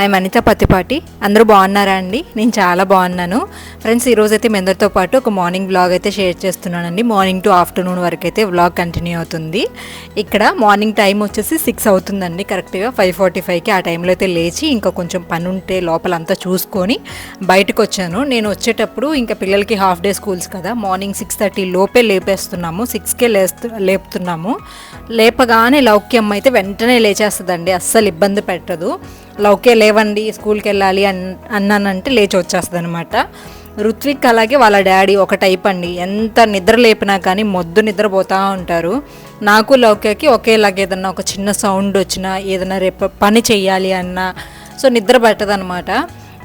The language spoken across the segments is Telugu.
ఐఎమ్ అనిత పత్తిపాటి. అందరూ బాగున్నారా అండి? నేను చాలా బాగున్నాను. ఫ్రెండ్స్ ఈరోజు అయితే మీ అందరితో పాటు ఒక మార్నింగ్ బ్లాగ్ అయితే షేర్ చేస్తున్నానండి. మార్నింగ్ టు ఆఫ్టర్నూన్ వరకు అయితే వ్లాగ్ కంటిన్యూ అవుతుంది. ఇక్కడ మార్నింగ్ టైం వచ్చేసి సిక్స్ అవుతుందండి. కరెక్ట్గా ఫైవ్ ఫార్టీ ఫైవ్కి ఆ టైంలో అయితే లేచి ఇంకా కొంచెం పని ఉంటే లోపలంతా చూసుకొని బయటకు వచ్చాను. నేను వచ్చేటప్పుడు ఇంకా పిల్లలకి హాఫ్ డే స్కూల్స్ కదా. మార్నింగ్ సిక్స్ థర్టీ లోపే లేపేస్తున్నాము. సిక్స్కే లేస్తు లేపుతున్నాము. లేపగానే లౌక్యమ్మ అయితే వెంటనే లేచేస్తుందండి. అస్సలు ఇబ్బంది పెట్టదు. లౌకే లేవండి స్కూల్కి వెళ్ళాలి అన్ అన్నానంటే లేచి వచ్చేస్తుంది అనమాట రుత్విక్ అలాగే వాళ్ళ డాడీ ఒక టైప్ అండి. ఎంత నిద్ర లేపినా కానీ మొద్దు నిద్రపోతూ ఉంటారు. నాకు లౌక్యకి ఒకేలాగా ఏదన్నా ఒక చిన్న సౌండ్ వచ్చినా ఏదైనా రేపు పని చేయాలి అన్నా సో నిద్ర పట్టదనమాట.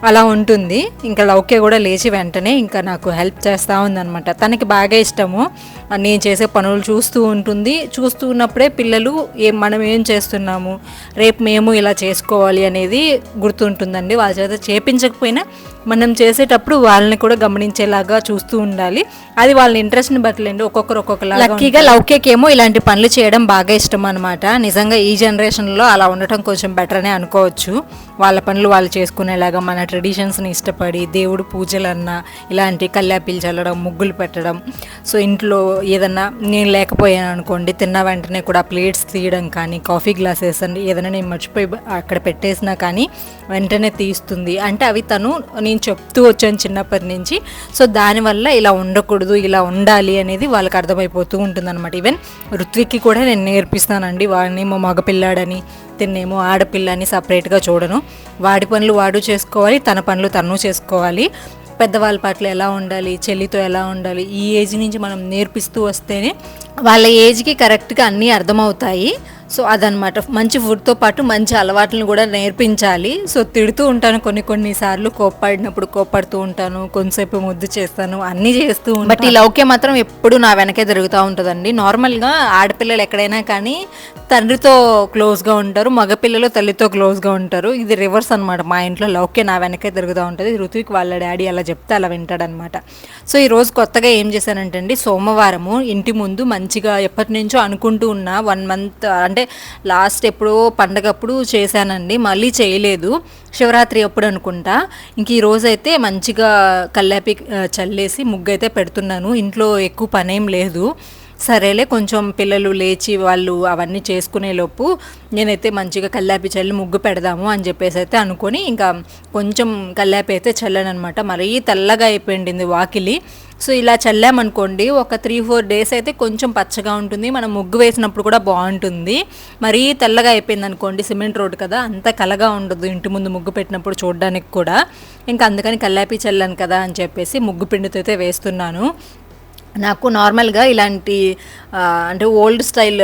అలా ఉంటుంది. ఇంకా లౌక్య కూడా లేచి వెంటనే ఇంకా నాకు హెల్ప్ చేస్తూ ఉందనమాట. తనకి బాగా ఇష్టము. నేను చేసే పనులు చూస్తూ ఉంటుంది. చూస్తూ ఉన్నప్పుడే పిల్లలు ఏం మనం ఏం చేస్తున్నాము? రేపు మేము ఇలా చేసుకోవాలి అనేది గుర్తుంటుందండి. వాళ్ళ చేత చేపించకపోయినా మనం చేసేటప్పుడు వాళ్ళని కూడా గమనించేలాగా చూస్తూ ఉండాలి. అది వాళ్ళ ఇంట్రెస్ట్ని బట్టలేండి ఒక్కొక్కరు ఒక్కొక్కలా లక్కీగా లౌక్యకి ఏమో ఇలాంటి పనులు చేయడం బాగా ఇష్టం అనమాట నిజంగా ఈ జనరేషన్లో అలా ఉండటం కొంచెం బెటర్ అనే అనుకోవచ్చు. వాళ్ళ పనులు వాళ్ళు చేసుకునేలాగా మన ట్రెడిషన్స్ని ఇష్టపడి దేవుడు పూజలన్నా ఇలాంటి కల్లాపిలు చల్లడం ముగ్గులు పెట్టడం. సో ఇంట్లో ఏదన్నా నేను లేకపోయాను అనుకోండి తిన్న వెంటనే కూడా ప్లేట్స్ తీయడం కానీ కాఫీ గ్లాసెస్ అండి ఏదైనా నేను మర్చిపోయి అక్కడ పెట్టేసినా కానీ వెంటనే తీస్తుంది. అంటే అవి తను నేను చెప్తూ వచ్చాను చిన్నప్పటి నుంచి. సో దానివల్ల ఇలా ఉండకూడదు ఇలా ఉండాలి అనేది వాళ్ళకి అర్థమైపోతూ ఉంటుంది అనమాట ఈవెన్ ఋత్విక్కి కూడా నేను నేర్పిస్తానండి వాడినేమో మగపిల్లాడని తిన్నేమో ఆడపిల్ల అని సపరేట్గా చూడను. వాడి పనులు వాడు చేసుకోవాలి తన పనులు తను చేసుకోవాలి. పెద్దవాళ్ళ పట్ల ఎలా ఉండాలి చెల్లితో ఎలా ఉండాలి ఈ ఏజ్ నుంచి మనం నేర్పిస్తూ వస్తేనే వాళ్ళ ఏజ్కి కరెక్ట్గా అన్నీ అర్థమవుతాయి. సో అదనమాట మంచి ఫుడ్తో పాటు మంచి అలవాట్లను కూడా నేర్పించాలి. సో తిడుతూ ఉంటాను కొన్ని కొన్ని సార్లు. కోప్పడినప్పుడు కోప్పడుతూ ఉంటాను. కొంతసేపు ముద్దు చేస్తాను. అన్నీ చేస్తూ ఉంటాను. బట్ ఈ లౌక్య మాత్రం ఎప్పుడు నా వెనకే తిరుగుతూ ఉంటుందండి. నార్మల్గా ఆడపిల్లలు ఎక్కడైనా కానీ తండ్రితో క్లోజ్గా ఉంటారు. మగపిల్లలు తల్లితో క్లోజ్గా ఉంటారు. ఇది రివర్స్ అనమాట మా ఇంట్లో లౌక్య నా వెనకే తిరుగుతూ ఉంటుంది. ఋతువుకి వాళ్ళ డాడీ అలా చెప్తే అలా వింటాడనమాట సో ఈ రోజు కొత్తగా ఏం చేశానంటే అండి సోమవారము ఇంటి ముందు మంచిగా ఎప్పటి నుంచో అనుకుంటూ ఉన్న వన్ మంత్ అంటే లాస్ట్ ఎప్పుడో పండగప్పుడు చేశానండి. మళ్ళీ చేయలేదు. శివరాత్రి అప్పుడు అనుకుంటా. ఇంక ఈ రోజు అయితే మంచిగా కల్లాపి చల్లేసి ముగ్గు అయితే పెడుతున్నాను. ఇంట్లో ఎక్కువ పనేం లేదు. సరేలే కొంచెం పిల్లలు లేచి వాళ్ళు అవన్నీ చేసుకునేలోపు నేనైతే మంచిగా కల్లాపి చల్లి ముగ్గు పెడదాము అని చెప్పేసి అయితే అనుకొని ఇంకా కొంచెం కల్లాపి అయితే చల్లాను అనమాట మరీ తెల్లగా అయిపోయింది వాకిలి. సో ఇలా చల్లామనుకోండి ఒక త్రీ ఫోర్ డేస్ అయితే కొంచెం పచ్చగా ఉంటుంది. మనం ముగ్గు వేసినప్పుడు కూడా బాగుంటుంది. మరీ తెల్లగా అయిపోయింది అనుకోండి సిమెంట్ రోడ్ కదా అంత కలగా ఉండదు ఇంటి ముందు ముగ్గు పెట్టినప్పుడు చూడడానికి కూడా. ఇంకా అందుకని కల్లాపి చల్లాను కదా అని చెప్పేసి ముగ్గు పిండితో అయితే వేస్తున్నాను. నాకు నార్మల్గా ఇలాంటి అంటే ఓల్డ్ స్టైల్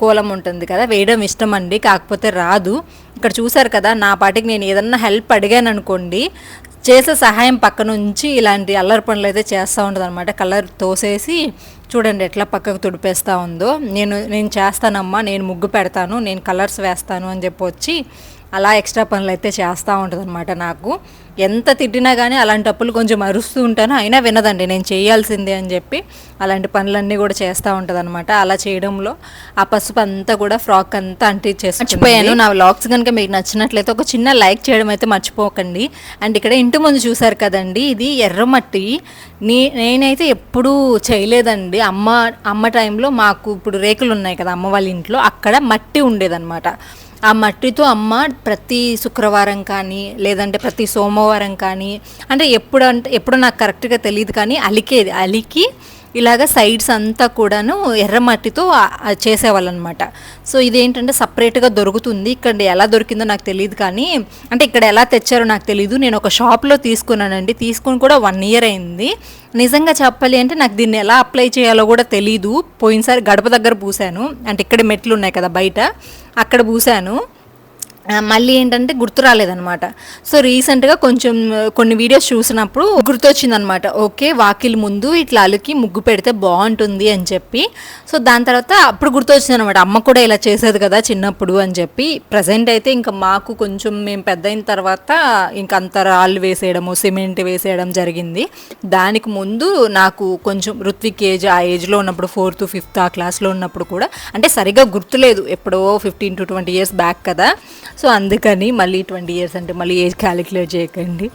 కోలం ఉంటుంది కదా వేయడం ఇష్టం అండి కాకపోతే రాదు. ఇక్కడ చూసారు కదా నా పాటికి నేను ఏదన్నా హెల్ప్ అడిగాను అనుకోండి చేసే సహాయం పక్క నుంచి ఇలాంటి అల్లరి పనులు అయితే చేస్తూ ఉంటుంది అనమాట కలర్ తోసేసి చూడండి ఎట్లా పక్కకు తుడిపేస్తూ ఉందో. నేను నేను చేస్తానమ్మా నేను ముగ్గు పెడతాను నేను కలర్స్ వేస్తాను అని చెప్పి వచ్చి అలా ఎక్స్ట్రా పనులు అయితే చేస్తూ ఉంటుంది అనమాట నాకు. ఎంత తిట్టినా కానీ అలాంటప్పుడు కొంచెం అరుస్తూ ఉంటాను. అయినా వినదండి నేను చేయాల్సిందే అని చెప్పి అలాంటి పనులన్నీ కూడా చేస్తూ ఉంటుంది అనమాట అలా చేయడంలో ఆ పసుపు అంతా కూడా ఫ్రాక్ అంతా అంటించేసి మర్చిపోయాను. నా వ్లాగ్స్ కనుక మీకు నచ్చినట్లయితే ఒక చిన్న లైక్ చేయడం అయితే మర్చిపోకండి. అండ్ ఇక్కడ ఇంటి ముందు చూసారు కదండి ఇది ఎర్రమట్టి. నీ నేనైతే ఎప్పుడూ చేయలేదండి. అమ్మ అమ్మ టైంలో మాకు ఇప్పుడు రేకులు ఉన్నాయి కదా అమ్మ వాళ్ళ ఇంట్లో అక్కడ మట్టి ఉండేదన్నమాట. ఆ మట్టితో అమ్మ ప్రతి శుక్రవారం కానీ లేదంటే ప్రతి సోమవారం కానీ అంటే ఎప్పుడు అంటే ఎప్పుడు నాకు కరెక్ట్గా తెలియదు కానీ అలికేది అలికి ఇలాగ సైడ్స్ అంతా కూడాను ఎర్రమట్టితో చేసేవాళ్ళు అనమాట సో ఇదేంటంటే సపరేట్గా దొరుకుతుంది. ఇక్కడ ఎలా దొరికిందో నాకు తెలియదు కానీ అంటే ఇక్కడ ఎలా తెచ్చారో నాకు తెలియదు నేను ఒక షాప్లో తీసుకున్నానండి. తీసుకుని కూడా వన్ ఇయర్ అయింది. నిజంగా చెప్పాలి అంటే నాకు దీన్ని ఎలా అప్లై చేయాలో కూడా తెలీదు. పోయినసారి గడప దగ్గర పూసాను. అంటే ఇక్కడ మెట్లు ఉన్నాయి కదా బయట. అక్కడ పూసాను. మళ్ళీ ఏంటంటే గుర్తు రాలేదనమాట సో రీసెంట్గా కొంచెం కొన్ని వీడియోస్ చూసినప్పుడు గుర్తొచ్చిందనమాట ఓకే వాకిలి ముందు ఇట్లా అలికి ముగ్గు పెడితే బాగుంటుంది అని చెప్పి. సో దాని తర్వాత అప్పుడు గుర్తొచ్చింది అనమాట అమ్మ కూడా ఇలా చేసేది కదా చిన్నప్పుడు అని చెప్పి. ప్రజెంట్ అయితే ఇంకా మాకు కొంచెం మేము పెద్ద అయిన తర్వాత ఇంకా అంత రాళ్ళు వేసేయడము సిమెంట్ వేసేయడం జరిగింది. దానికి ముందు నాకు కొంచెం ఋత్విక్ ఏజ్ ఆ ఏజ్లో ఉన్నప్పుడు ఫోర్త్ ఫిఫ్త్ ఆ క్లాస్లో ఉన్నప్పుడు కూడా అంటే సరిగా గుర్తులేదు. ఎప్పుడో fifteen to twenty years back కదా. సో అందుకని మళ్ళీ ట్వంటీ ఇయర్స్ అంటే మళ్ళీ ఏజ్ క్యాలిక్యులేట్ చేయకండి.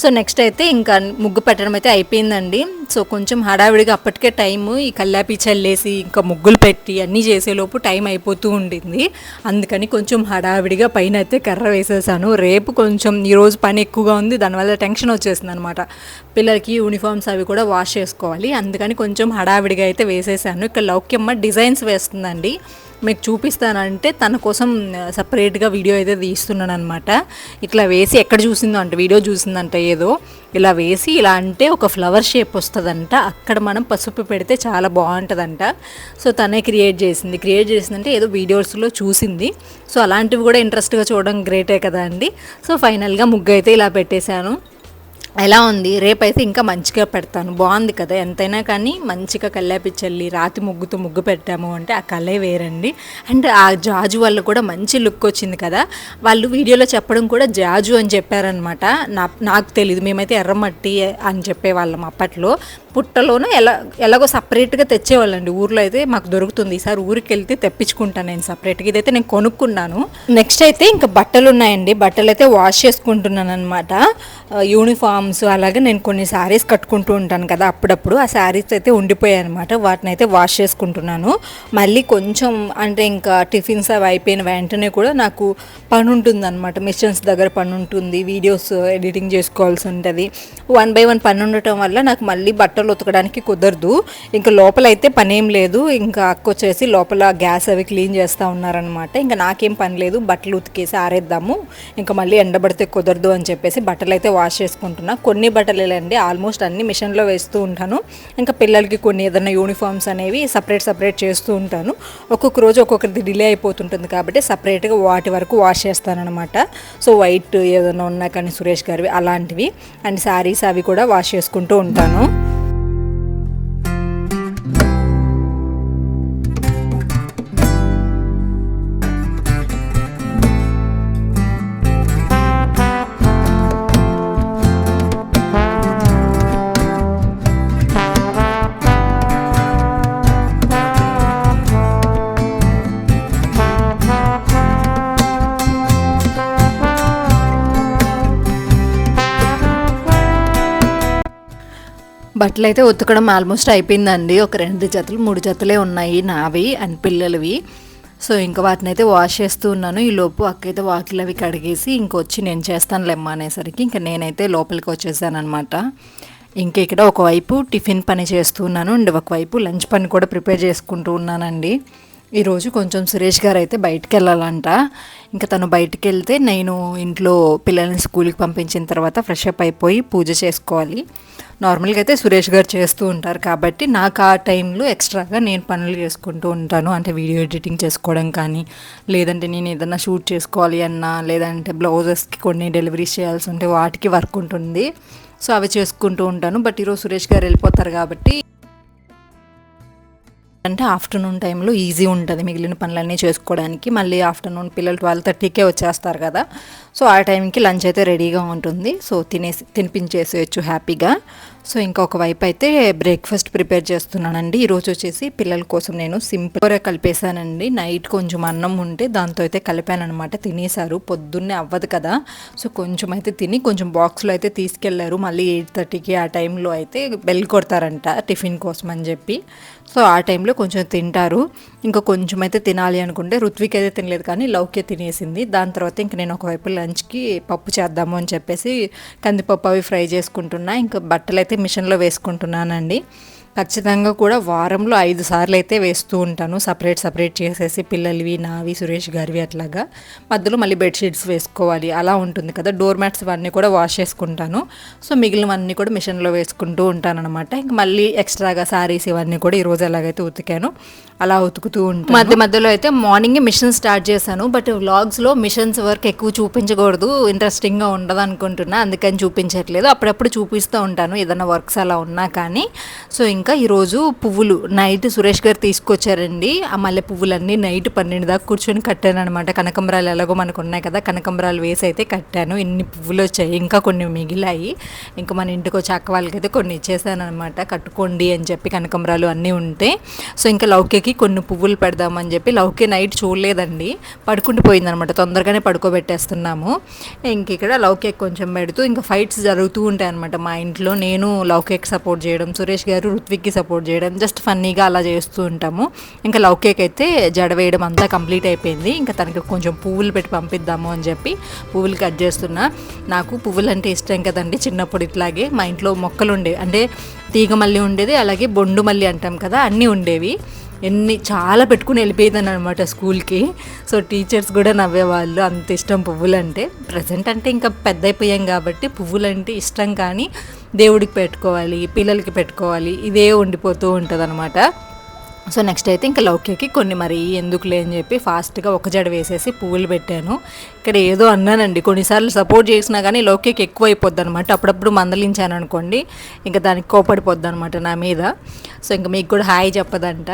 సో నెక్స్ట్ అయితే ఇంకా ముగ్గు పెట్టడం అయితే అయిపోయిందండి. సో కొంచెం హడావిడిగా అప్పటికే టైము ఈ కల్లాపి చల్లేసి ఇంకా ముగ్గులు పెట్టి అన్నీ చేసేలోపు టైం అయిపోతూ ఉండింది. అందుకని కొంచెం హడావిడిగా పైన అయితే కర్ర వేసేసాను. రేపు కొంచెం ఈరోజు పని ఎక్కువగా ఉంది దానివల్ల టెన్షన్ వచ్చేసింది అనమాట పిల్లలకి యూనిఫామ్స్ అవి కూడా వాష్ చేసుకోవాలి. అందుకని కొంచెం హడావిడిగా అయితే వేసేసాను. ఇక్కడ లౌక్యమ్మ డిజైన్స్ వేస్తుందండి. మీకు చూపిస్తానంటే తన కోసం సపరేట్గా వీడియో అయితే తీస్తున్నాను అనమాట ఇట్లా వేసి ఎక్కడ చూసిందో అంటే వీడియో చూసిందంట ఏదో. ఇలా వేసి ఇలా అంటే ఒక ఫ్లవర్ షేప్ వస్తుందంట. అక్కడ మనం పసుపు పెడితే చాలా బాగుంటుందంట. సో తనే క్రియేట్ చేసింది. క్రియేట్ చేసిందంటే ఏదో వీడియోస్లో చూసింది. సో అలాంటివి కూడా ఇంట్రెస్ట్గా చూడడం గ్రేటే కదా అండి. సో ఫైనల్గా ముగ్గు అయితే ఇలా పెట్టేశాను. ఎలా ఉంది? రేపైతే ఇంకా మంచిగా పెడతాను. బాగుంది కదా? ఎంతైనా కానీ మంచిగా కల్లాపి చల్లి రాతి ముగ్గుతో ముగ్గు పెట్టాము అంటే ఆ కలే వేరండి. అండ్ ఆ జాజు వల్ల కూడా మంచి లుక్ వచ్చింది కదా? వాళ్ళు వీడియోలో చెప్పడం కూడా జాజు అని చెప్పారనమాట నా నాకు తెలియదు మేమైతే ఎర్రమట్టి అని చెప్పేవాళ్ళం అప్పట్లో. పుట్టలోనూ ఎలా ఎలాగో సపరేట్గా తెచ్చేవాళ్ళండి. ఊర్లో అయితే మాకు దొరుకుతుంది. ఈసారి ఊరికి వెళ్తే తెప్పించుకుంటాను నేను సపరేట్గా. ఇదైతే నేను కొనుక్కున్నాను. నెక్స్ట్ అయితే ఇంకా బట్టలు ఉన్నాయండి బట్టలు అయితే వాష్ చేసుకుంటున్నాను అనమాట యూనిఫామ్స్ అలాగే నేను కొన్ని శారీస్ కట్టుకుంటూ ఉంటాను కదా అప్పుడప్పుడు. ఆ శారీస్ అయితే ఉండిపోయాయి అనమాట వాటిని అయితే వాష్ చేసుకుంటున్నాను. మళ్ళీ కొంచెం అంటే ఇంకా టిఫిన్స్ అవి అయిపోయిన వెంటనే కూడా నాకు పని ఉంటుంది అనమాట మిషన్స్ దగ్గర పని ఉంటుంది వీడియోస్ ఎడిటింగ్ చేసుకోవాల్సి ఉంటుంది. వన్ బై వన్ పని ఉండటం వల్ల నాకు మళ్ళీ బట్టలు బట్టలు ఉతకడానికి కుదరదు. ఇంకా లోపల అయితే పని ఏం లేదు. ఇంకా అక్క వచ్చేసి లోపల గ్యాస్ అవి క్లీన్ చేస్తూ ఉన్నారనమాట ఇంకా నాకేం పని లేదు. బట్టలు ఉతికేసి ఆరేద్దాము. ఇంకా మళ్ళీ ఎండబడితే కుదరదు అని చెప్పేసి బట్టలు అయితే వాష్ చేసుకుంటున్నా. కొన్ని బట్టలేండి ఆల్మోస్ట్ అన్ని మిషన్లో వేస్తూ ఉంటాను. ఇంకా పిల్లలకి కొన్ని ఏదైనా యూనిఫామ్స్ అనేవి సపరేట్ సపరేట్ చేస్తూ ఉంటాను. ఒక్కొక్క రోజు ఒక్కొక్కరిది డిలే అయిపోతుంటుంది కాబట్టి సపరేట్గా వాటి వరకు వాష్ చేస్తానమాట సో వైట్ ఏదైనా ఉన్నా కానీ సురేష్ గారివి అలాంటివి. అండ్ శారీస్ అవి కూడా వాష్ చేసుకుంటూ ఉంటాను. బట్టలు అయితే ఉతకడం ఆల్మోస్ట్ అయిపోయిందండి. ఒక రెండు జతలు మూడు జతలే ఉన్నాయి నావి అండ్ పిల్లలవి. సో ఇంకా వాటిని అయితే వాష్ చేస్తూ ఉన్నాను. ఈ లోపు అక్కయితే వాకిలు అవి కడిగేసి ఇంకొచ్చి నేను చేస్తాను లెమ్మ అనేసరికి ఇంకా నేనైతే లోపలికి వచ్చేసాను అనమాట ఇక్కడ ఒకవైపు టిఫిన్ పని చేస్తున్నాను అండ్ ఒకవైపు లంచ్ పని కూడా ప్రిపేర్ చేసుకుంటూ ఉన్నానండి. ఈరోజు కొంచెం సురేష్ గారు అయితే బయటికి వెళ్ళాలంట ఇంకా తను బయటికి వెళ్తే నేను ఇంట్లో పిల్లల్ని స్కూల్కి పంపించిన తర్వాత ఫ్రెష్ అప్ అయిపోయి పూజ చేసుకోవాలి. నార్మల్గా అయితే సురేష్ గారు చేస్తూ ఉంటారు కాబట్టి నాకు ఆ టైంలో ఎక్స్ట్రాగా నేను పనులు చేసుకుంటూ ఉంటాను. అంటే వీడియో ఎడిటింగ్ చేసుకోవడం కానీ లేదంటే నేను ఏదైనా షూట్ చేసుకోవాలి అన్నా లేదంటే బ్లౌజెస్కి కొన్ని డెలివరీస్ చేయాల్సి ఉంటే వాటికి వర్క్ ఉంటుంది. సో అవి చేసుకుంటూ ఉంటాను. బట్ ఈరోజు సురేష్ గారు వెళ్ళిపోతారు కాబట్టి అంటే ఆఫ్టర్నూన్ టైంలో ఈజీ ఉంటుంది మిగిలిన పనులన్నీ చేసుకోవడానికి. మళ్ళీ ఆఫ్టర్నూన్ పిల్లలు ట్వెల్వ్ థర్టీకే వచ్చేస్తారు కదా. సో ఆ టైంకి లంచ్ అయితే రెడీగా ఉంటుంది. సో తినేసి తినిపించేసేయచ్చు హ్యాపీగా. సో ఇంకొక వైపు అయితే బ్రేక్ఫాస్ట్ ప్రిపేర్ చేస్తున్నానండి. ఈరోజు వచ్చేసి పిల్లల కోసం నేను సింపుల్గా కలిపేశానండి. నైట్ కొంచెం అన్నం ఉంటే దాంతో అయితే కలిపాను అనమాట తినేశారు. పొద్దున్నే అవ్వదు కదా. సో కొంచెం అయితే తిని కొంచెం బాక్స్లో అయితే తీసుకెళ్ళారు. మళ్ళీ ఎయిట్ థర్టీకి ఆ టైంలో అయితే బెల్ కొడతారంట టిఫిన్ కోసం అని చెప్పి. సో ఆ టైంలో కొంచెం తింటారు. ఇంకా కొంచెం అయితే తినాలి అనుకుంటే ఋత్విక్ అయితే తినలేదు కానీ లౌక్య తినేసింది. దాని తర్వాత ఇంక నేను ఒకవైపు లంచ్కి పప్పు చేద్దాము అని చెప్పేసి కందిపప్పు అవి ఫ్రై చేసుకుంటున్నా. ఇంకా బట్టలు అయితే మిషన్లో వేసుకుంటున్నానండి. ఖచ్చితంగా కూడా వారంలో ఐదు సార్లు అయితే వేస్తూ ఉంటాను. సపరేట్ సపరేట్ చేసేసి పిల్లలవి నావి సురేష్ గారివి అట్లాగా. మధ్యలో మళ్ళీ బెడ్షీట్స్ వేసుకోవాలి. అలా ఉంటుంది కదా. డోర్ మ్యాట్స్ ఇవన్నీ కూడా వాష్ చేసుకుంటాను. సో మిగిలినవన్నీ కూడా మిషన్లో వేసుకుంటూ ఉంటాను అనమాట ఇంక మళ్ళీ ఎక్స్ట్రాగా సారీస్ ఇవన్నీ కూడా ఈరోజు ఎలాగైతే ఉతికాను అలా ఉతుకుతూ ఉంటాను. మధ్య మధ్యలో అయితే మార్నింగ్ మిషన్ స్టార్ట్ చేశాను. బట్ వ్లాగ్స్లో మిషన్స్ వర్క్ ఎక్కువ చూపించకూడదు. ఇంట్రెస్టింగ్గా ఉండదు అనుకుంటున్నా అందుకని చూపించట్లేదు. అప్పుడప్పుడు చూపిస్తూ ఉంటాను. ఏదైనా వర్క్స్ అలా ఉన్నా కానీ. సో ఇంకా ఈరోజు పువ్వులు. నైట్ సురేష్ గారు తీసుకొచ్చారండి. ఆ మల్లె పువ్వులన్నీ నైట్ పన్నెండు దాకా కూర్చొని కట్టాను అనమాట కనకంబరాలు ఎలాగో మనకు ఉన్నాయి కదా. కనకంబరాలు వేసి అయితే కట్టాను. ఇన్ని పువ్వులు వచ్చాయి? ఇంకా కొన్ని మిగిలాయి. ఇంకా మన ఇంటికి వచ్చి అక్క వాళ్ళకైతే కొన్ని ఇచ్చేసాను అనమాట కట్టుకోండి అని చెప్పి కనకంబరాలు అన్నీ ఉంటే. సో ఇంకా లౌకేకి కొన్ని పువ్వులు పెడదామని చెప్పి లౌకే నైట్ చూడలేదండి. పడుకుంటూ పోయిందనమాట తొందరగానే పడుకోబెట్టేస్తున్నాము. ఇంక ఇక్కడ లౌకేక్ కొంచెం పెడుతూ ఇంకా ఫైట్స్ జరుగుతూ ఉంటాయి అనమాట మా ఇంట్లో. నేను లౌకేక్ సపోర్ట్ చేయడం సురేష్ గారు రుత్విక్కి సపోర్ట్ చేయడం జస్ట్ ఫన్నీగా అలా చేస్తూ ఉంటాము. ఇంకా లౌకేక్ అయితే జడ వేయడం అంతా కంప్లీట్ అయిపోయింది. ఇంకా తనకి కొంచెం పువ్వులు పెట్టి పంపిద్దాము అని చెప్పి పువ్వులు కట్ చేస్తున్నా. నాకు పువ్వులు అంటే ఇష్టం కదండి చిన్నప్పుడు ఇట్లాగే. మా ఇంట్లో మొక్కలు ఉండేవి అంటే తీగ మల్లి ఉండేది అలాగే బొండు మల్లి అంటాం కదా అన్నీ ఉండేవి. ఎన్ని చాలా పెట్టుకుని వెళ్ళిపోయేదాన్ని అనమాట స్కూల్కి. సో టీచర్స్ కూడా నవ్వేవాళ్ళు అంత ఇష్టం పువ్వులు అంటే ప్రజెంట్ అంటే ఇంకా పెద్ద అయిపోయాం కాబట్టి పువ్వులు అంటే ఇష్టం కానీ దేవుడికి పెట్టుకోవాలి పిల్లలకి పెట్టుకోవాలి ఇదే ఉండిపోతూ ఉంటుంది అనమాట సో నెక్స్ట్ అయితే ఇంకా లౌక్యకి కొన్ని మరి ఎందుకులే అని చెప్పి ఫాస్ట్గా ఒక జడ వేసేసి పువ్వులు పెట్టాను. ఇక్కడ ఏదో అన్నానండి కొన్నిసార్లు సపోర్ట్ చేసినా కానీ లౌక్యకి ఎక్కువ అయిపోద్ది అనమాట అప్పుడప్పుడు మందలించాను అనుకోండి ఇంకా దానికి కోపడిపోద్ది అనమాట నా మీద. సో ఇంకా మీకు కూడా హాయ్ చెప్పదంట.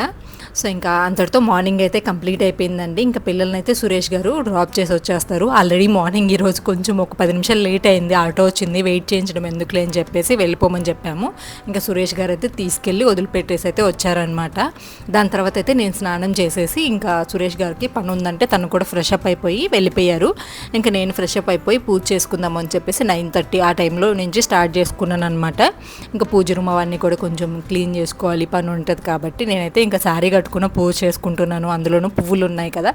సో ఇంకా అంతటితో మార్నింగ్ అయితే కంప్లీట్ అయిపోయిందండి. ఇంకా పిల్లల్ని అయితే సురేష్ గారు డ్రాప్ చేసి వచ్చేస్తారు. ఆల్రెడీ మార్నింగ్ ఈరోజు కొంచెం ఒక పది నిమిషాలు లేట్ అయింది ఆటో వచ్చింది వెయిట్ చేయించడం ఎందుకులే అని చెప్పేసి వెళ్ళిపోమని చెప్పాము. ఇంకా సురేష్ గారు అయితే తీసుకెళ్ళి వదిలిపెట్టేసి అయితే వచ్చారనమాట దాని తర్వాత అయితే నేను స్నానం చేసేసి ఇంకా సురేష్ గారికి పని ఉందంటే తను కూడా ఫ్రెష్ అప్ అయిపోయి వెళ్ళిపోయారు. ఇంకా నేను ఫ్రెష్ అప్ అయిపోయి పూజ చేసుకుందాం అని చెప్పేసి నైన్ థర్టీ ఆ టైంలో నుంచి స్టార్ట్ చేసుకున్నాను అనమాట ఇంకా పూజ రూమ్ అవన్నీ కూడా కొంచెం క్లీన్ చేసుకోవాలి పని ఉంటుంది కాబట్టి నేనైతే ఇంకా శారీ కట్టుకున్న పూజ చేసుకుంటున్నాను. అందులోనూ పువ్వులు ఉన్నాయి కదా.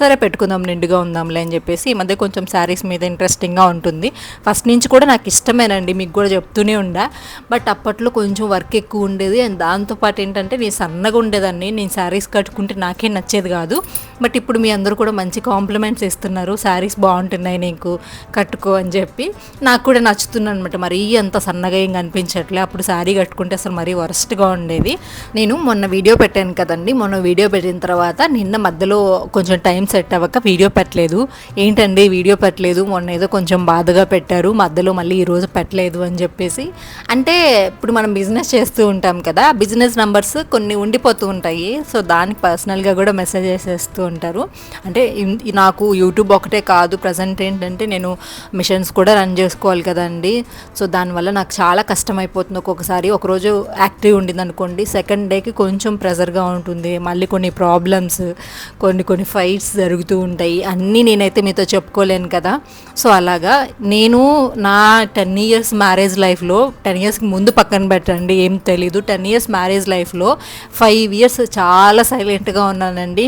సరే పెట్టుకుందాం నిండుగా ఉందాంలే అని చెప్పేసి ఈ మధ్య కొంచెం శారీస్ మీద ఇంట్రెస్టింగ్గా ఉంటుంది. ఫస్ట్ నుంచి కూడా నాకు ఇష్టమేనండి మీకు కూడా చెప్తూనే ఉండా. బట్ అప్పట్లో కొంచెం వర్క్ ఎక్కువ ఉండేది. అండ్ దాంతోపాటు ఏంటంటే నేను సన్నగా ఉండేది ఉండేదాన్ని నేను శారీస్ కట్టుకుంటే నాకే నచ్చేది కాదు. బట్ ఇప్పుడు మీ అందరూ కూడా మంచి కాంప్లిమెంట్స్ ఇస్తున్నారు. శారీస్ బాగుంటున్నాయి నీకు కట్టుకో అని చెప్పి. నాకు కూడా నచ్చుతుంది అనమాట మరీ అంత సన్నగా ఏం కనిపించట్లే. అప్పుడు శారీ కట్టుకుంటే అసలు మరీ వరస్ట్గా ఉండేది. నేను మొన్న వీడియో పెట్టాను కదండి. మొన్న వీడియో పెట్టిన తర్వాత నిన్న మధ్యలో కొంచెం టైం సెట్ అవ్వక వీడియో పెట్టలేదు. ఏంటండి వీడియో పెట్టలేదు? మొన్న ఏదో కొంచెం బాధగా పెట్టారు. మధ్యలో మళ్ళీ ఈరోజు పెట్టలేదు అని చెప్పేసి. అంటే ఇప్పుడు మనం బిజినెస్ చేస్తూ ఉంటాం కదా. బిజినెస్ నెంబర్స్ కొన్ని ఉండిపోతూ ఉంటాయి. సో దానికి పర్సనల్గా కూడా మెసేజ్ చేసేస్తూ ఉంటారు. అంటే నాకు యూట్యూబ్ ఒకటే కాదు ప్రజెంట్ ఏంటంటే నేను మిషన్స్ కూడా రన్ చేసుకోవాలి కదండి. సో దానివల్ల నాకు చాలా కష్టం అయిపోతుంది ఒక్కొక్కసారి ఒకరోజు యాక్టివ్ ఉండింది అనుకోండి సెకండ్ డేకి కొంచెం ప్రెజర్గా ఉంటుంది. మళ్ళీ కొన్ని ప్రాబ్లమ్స్ కొన్ని కొన్ని ఫైట్స్ జరుగుతూ ఉంటాయి. అన్నీ నేనైతే మీతో చెప్పుకోలేను కదా. సో అలాగా నేను నా టెన్ ఇయర్స్ మ్యారేజ్ లైఫ్లో టెన్ ఇయర్స్కి ముందు పక్కన పెట్టండి ఏం తెలీదు. టెన్ ఇయర్స్ మ్యారేజ్ లైఫ్లో ఫైవ్ ఇయర్స్ చాలా సైలెంట్గా ఉన్నానండి.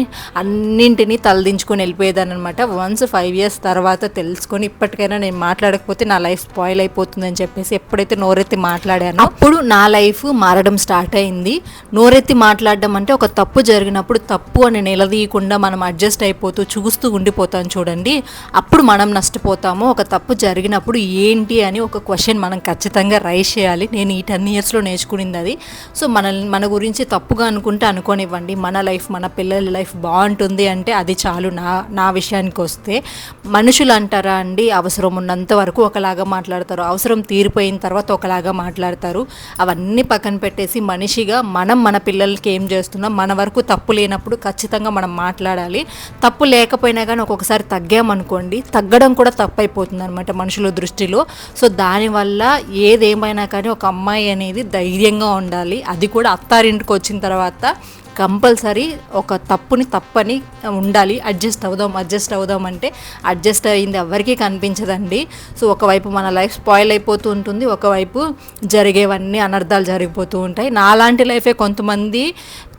అన్నింటినీ తలదించుకొని వెళ్ళిపోయేదాన్ని అనమాట వన్స్ ఫైవ్ ఇయర్స్ తర్వాత తెలుసుకొని ఇప్పటికైనా నేను మాట్లాడకపోతే నా లైఫ్ స్పాయిల్ అయిపోతుందని చెప్పేసి ఎప్పుడైతే నోరెత్తి మాట్లాడానో అప్పుడు నా లైఫ్ మారడం స్టార్ట్ అయింది. నోరెత్తి మాట్లాడడం అంటే ఒక తప్పు జరిగినప్పుడు తప్పు అని నిలదీయకుండా మనం అడ్జస్ట్ అయిపోతూ చూస్తూ ఉండిపోతాం చూడండి. అప్పుడు మనం నష్టపోతాము. ఒక తప్పు జరిగినప్పుడు ఏంటి అని ఒక క్వశ్చన్ మనం ఖచ్చితంగా రైజ్ చేయాలి. నేను ఈ టెన్ ఇయర్స్లో నేర్చుకునింది అది. సో మన మన గురించి తప్పుగా అనుకుంటే అనుకోనివ్వండి. మన లైఫ్ మన పిల్లల లైఫ్ బాగుంటుంది. అంటే అది చాలు నా నా విషయానికి వస్తే. మనుషులు అంటారా అండి? అవసరం ఉన్నంత వరకు ఒకలాగా మాట్లాడతారు. అవసరం తీరిపోయిన తర్వాత ఒకలాగా మాట్లాడతారు. అవన్నీ పక్కన పెట్టేసి మనిషిగా మనం మన పిల్లలకి ఏం చేస్తున్నాం? మన వరకు తప్పు లేనప్పుడు ఖచ్చితంగా మనం మాట్లాడాలి. తప్పు లేకపోయినా కానీ ఒక్కొక్కసారి తగ్గామనుకోండి తగ్గడం కూడా తప్పు అయిపోతుంది అనమాట మనుషుల దృష్టిలో. సో దానివల్ల ఏదేమైనా కానీ ఒక అమ్మాయి అనేది ధైర్యంగా ఉండాలి. అది కూడా అత్తారింటికి వచ్చిన తర్వాత కంపల్సరీ ఒక తప్పుని తప్పని ఉండాలి. అడ్జస్ట్ అవుదాం అడ్జస్ట్ అవుదాం అంటే అడ్జస్ట్ అయింది ఎవరికీ కనిపించదండి. సో ఒకవైపు మన లైఫ్ స్పాయిల్ అయిపోతూ ఉంటుంది ఒకవైపు జరిగేవన్నీ అనర్థాలు జరిగిపోతూ ఉంటాయి. నాలాంటి లైఫే కొంతమంది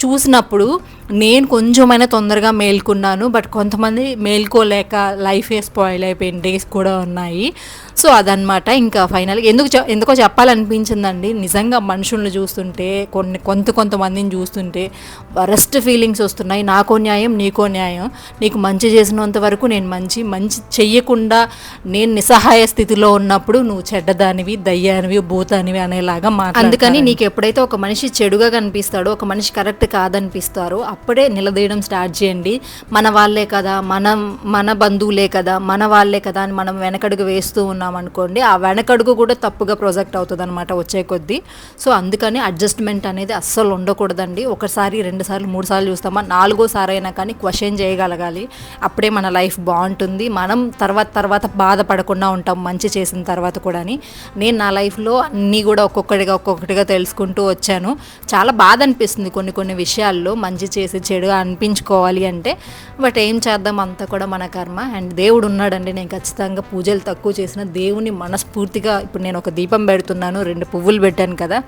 చూసినప్పుడు నేను కొంచెమైనా తొందరగా మేల్కున్నాను బట్ కొంతమంది మేల్కోలేక లైఫ్ స్పాయిల్ అయిపోయిన డేస్ కూడా ఉన్నాయి. సో అదనమాట ఇంకా ఫైనల్గా ఎందుకు ఎందుకో చెప్పాలనిపించిందండి. నిజంగా మనుషుల్ని చూస్తుంటే కొన్ని కొంత కొంతమందిని చూస్తుంటే వరస్ట్ ఫీలింగ్స్ వస్తున్నాయి. నాకో న్యాయం నీకో న్యాయం. నీకు మంచి చేసినంత వరకు నేను మంచి మంచి చెయ్యకుండా నేను నిస్సహాయ స్థితిలో ఉన్నప్పుడు నువ్వు చెడ్డదానివి దయ్యానివి భూతానివి అనేలాగా మా అందుకని నీకు ఎప్పుడైతే ఒక మనిషి చెడుగా కనిపిస్తాడో ఒక మనిషి కరెక్ట్ కాదనిపిస్తారో అప్పుడే నిలదీయడం స్టార్ట్ చేయండి. మన వాళ్ళే కదా మనం మన బంధువులే కదా మన వాళ్ళే కదా అని మనం వెనకడుగు వేస్తూ ఉన్నాం అనుకోండి ఆ వెనకడుగు కూడా తప్పుగా ప్రొజెక్ట్ అవుతుంది అనమాట వచ్చే కొద్దీ. సో అందుకని అడ్జస్ట్మెంట్ అనేది అస్సలు ఉండకూడదండి. ఒకసారి రెండు సార్లు మూడు సార్లు చూస్తామా నాలుగోసారి అయినా కానీ క్వశ్చన్ చేయగలగాలి. అప్పుడే మన లైఫ్ బాగుంటుంది. మనం తర్వాత తర్వాత బాధపడకుండా ఉంటాం మంచి చేసిన తర్వాత కూడా నేను నా లైఫ్లో అన్నీ కూడా ఒక్కొక్కటిగా ఒక్కొక్కటిగా తెలుసుకుంటూ వచ్చాను. చాలా బాధ అనిపిస్తుంది కొన్ని కొన్ని విషయాల్లో మంచి చేసి చెడుగా అనిపించుకోవాలి అంటే బట్ ఏం చేద్దాం? అంతా కూడా మన కర్మ. అండ్ దేవుడు ఉన్నాడండి. నేను ఖచ్చితంగా పూజలు తక్కువ చేసిన దేవుని మనస్ఫూర్తిగా ఇప్పుడు నేను ఒక దీపం పెడుతున్నాను రెండు పువ్వులు పెట్టాను కదా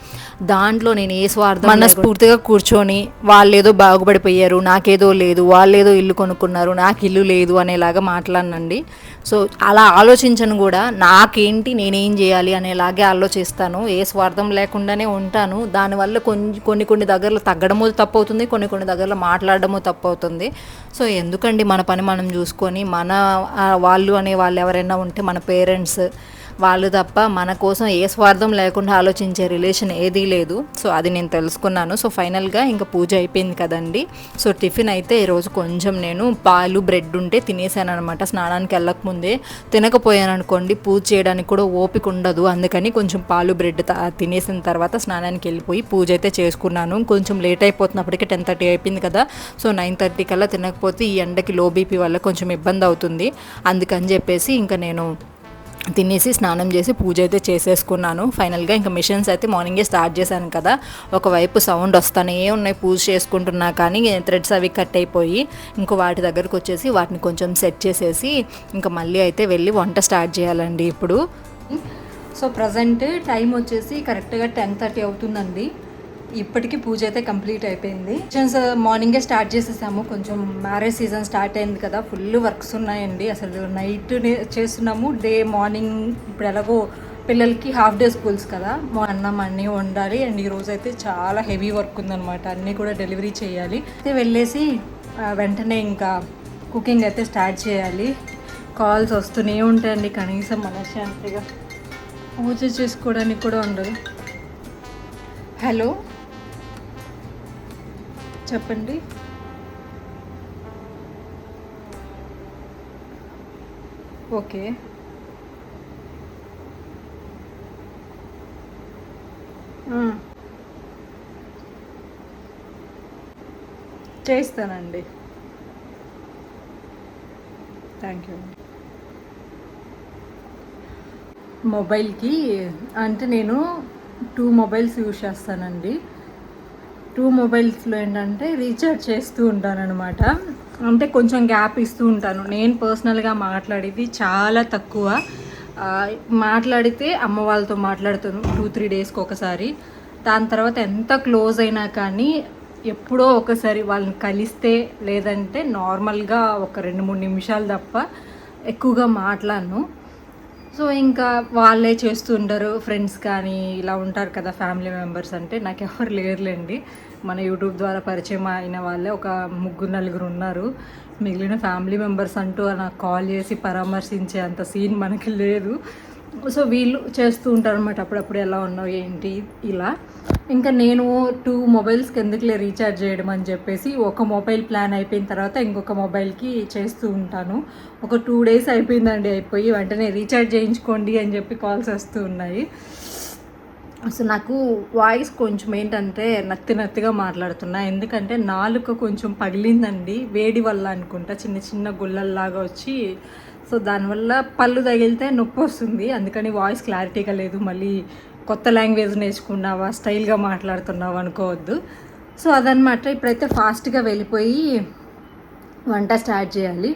దాంట్లో నేను ఏ స్వార్థం మనస్ఫూర్తిగా కూర్చొని వాళ్ళేదో బాగుపడిపోయారు నాకేదో లేదు వాళ్ళేదో ఇల్లు కొనుక్కున్నారు నాకు ఇల్లు లేదు అనేలాగా మాట్లాడనండి. సో అలా ఆలోచించను కూడా నాకేంటి నేనేం చేయాలి అనేలాగే ఆలోచిస్తాను. ఏ స్వార్థం లేకుండానే ఉంటాను. దానివల్ల కొన్ని కొన్ని కొన్ని దగ్గరలో తగ్గడము తప్పు అవుతుంది కొన్ని కొన్ని దగ్గరలో మాట్లాడడము తప్పు అవుతుంది సో ఎందుకండి మన పని మనం చూసుకొని మన వాళ్ళు అనే వాళ్ళు ఎవరైనా ఉంటే మన పేరెంట్స్ వాళ్ళు తప్ప మన కోసం ఏ స్వార్థం లేకుండా ఆలోచించే రిలేషన్ ఏదీ లేదు. సో అది నేను తెలుసుకున్నాను. సో ఫైనల్గా ఇంకా పూజ అయిపోయింది కదండి. సో టిఫిన్ అయితే ఈరోజు కొంచెం నేను పాలు బ్రెడ్ ఉంటే తినేసాను అనమాట స్నానానికి వెళ్ళకముందే తినకపోయాను అనుకోండి పూజ చేయడానికి కూడా ఓపిక ఉండదు. అందుకని కొంచెం పాలు బ్రెడ్ తినేసిన తర్వాత స్నానానికి వెళ్ళిపోయి పూజ అయితే చేసుకున్నాను. కొంచెం లేట్ అయిపోతున్నప్పటికీ టెన్ థర్టీ అయిపోయింది కదా. సో నైన్ థర్టీ కల్లా తినకపోతే ఈ ఎండకి లో బీపీ వల్ల కొంచెం ఇబ్బంది అవుతుంది. అందుకని చెప్పేసి ఇంకా నేను తినేసి స్నానం చేసి పూజ అయితే చేసేసుకున్నాను. ఫైనల్గా ఇంకా మిషన్స్ అయితే మార్నింగే స్టార్ట్ చేశాను కదా. ఒకవైపు సౌండ్ వస్తానే ఉన్నాయి పూజ చేసుకుంటున్నా కానీ థ్రెడ్స్ అవి కట్ అయిపోయి ఇంకో వాటి దగ్గరకు వచ్చేసి వాటిని కొంచెం సెట్ చేసేసి ఇంకా మళ్ళీ అయితే వెళ్ళి వంట స్టార్ట్ చేయాలండి ఇప్పుడు. సో ప్రజెంట్ టైం వచ్చేసి కరెక్ట్గా టెన్ థర్టీ అవుతుందండి. ఇప్పటికీ పూజ అయితే కంప్లీట్ అయిపోయింది. ఫంక్షన్స్ మార్నింగే స్టార్ట్ చేసేసాము. కొంచెం మ్యారేజ్ సీజన్ స్టార్ట్ అయింది కదా ఫుల్ వర్క్స్ ఉన్నాయండి. అసలు నైట్ చేస్తున్నాము. డే మార్నింగ్ ఇప్పుడు ఎలాగో పిల్లలకి హాఫ్ డే స్కూల్స్ కదా. మా అన్నం అన్నీ వండాలి. అండ్ ఈరోజు అయితే చాలా హెవీ వర్క్ ఉందన్నమాట. అన్నీ కూడా డెలివరీ చేయాలి. అయితే వెళ్ళేసి వెంటనే ఇంకా కుకింగ్ అయితే స్టార్ట్ చేయాలి. కాల్స్ వస్తూనే ఉంటాయండి. కనీసం మనశ్శాంతిగా పూజ చేసుకోవడానికి కూడా ఉండదు. హలో చెప్పండి. ఓకే. చేస్తానండి. థ్యాంక్ యూ అండి. మొబైల్కి అంటే నేను టూ మొబైల్స్ యూజ్ చేస్తానండి. టూ మొబైల్స్లో ఏంటంటే రీఛార్జ్ చేస్తూ ఉంటాను అనమాట అంటే కొంచెం గ్యాప్ ఇస్తూ ఉంటాను. నేను పర్సనల్గా మాట్లాడేది చాలా తక్కువ. మాట్లాడితే అమ్మ వాళ్ళతో మాట్లాడుతాను టూ త్రీ డేస్కి ఒకసారి. దాని తర్వాత ఎంత క్లోజ్ అయినా కానీ ఎప్పుడో ఒకసారి వాళ్ళని కలిస్తే లేదంటే నార్మల్గా ఒక రెండు మూడు నిమిషాలు తప్ప ఎక్కువగా మాట్లాడను. సో ఇంకా వాళ్ళే చేస్తుంటారు ఫ్రెండ్స్ కానీ ఇలా ఉంటారు కదా ఫ్యామిలీ మెంబర్స్ అంటే నాకు ఎవరు లేరులేండి. మన యూట్యూబ్ ద్వారా పరిచయం అయిన వాళ్ళే ఒక ముగ్గురు నలుగురు ఉన్నారు. మిగిలిన ఫ్యామిలీ మెంబర్స్ అంటూ నాకు కాల్ చేసి పరామర్శించే అంత సీన్ మనకి లేదు. సో వీళ్ళు చేస్తూ ఉంటారు అనమాట అప్పుడప్పుడు ఎలా ఉన్నావు ఏంటి ఇలా. ఇంకా నేను టూ మొబైల్స్కి ఎందుకులే రీఛార్జ్ చేయడం అని చెప్పేసి ఒక మొబైల్ ప్లాన్ అయిపోయిన తర్వాత ఇంకొక మొబైల్కి చేస్తూ ఉంటాను. ఒక టూ డేస్ అయిపోయిందండి అయిపోయి వెంటనే రీఛార్జ్ చేయించుకోండి అని చెప్పి కాల్స్ వస్తూ ఉన్నాయి. అసలు నాకు వాయిస్ కొంచెం ఏంటంటే నత్తి నత్తిగా మాట్లాడుతున్నా. ఎందుకంటే నాలుక కొంచెం పగిలిందండి వేడి వల్ల అనుకుంటా. చిన్న చిన్న గుల్లల్లాగా వచ్చి సో దానివల్ల పళ్ళు తగిలితే నొప్పి వస్తుంది. అందుకని వాయిస్ క్లారిటీగా లేదు. మళ్ళీ కొత్త లాంగ్వేజ్ నేర్చుకున్నావా స్టైల్గా మాట్లాడుతున్నావా అనుకోవద్దు. సో అదనమాట ఇప్పుడైతే ఫాస్ట్గా వెళ్ళిపోయి వంట స్టార్ట్ చేయాలి.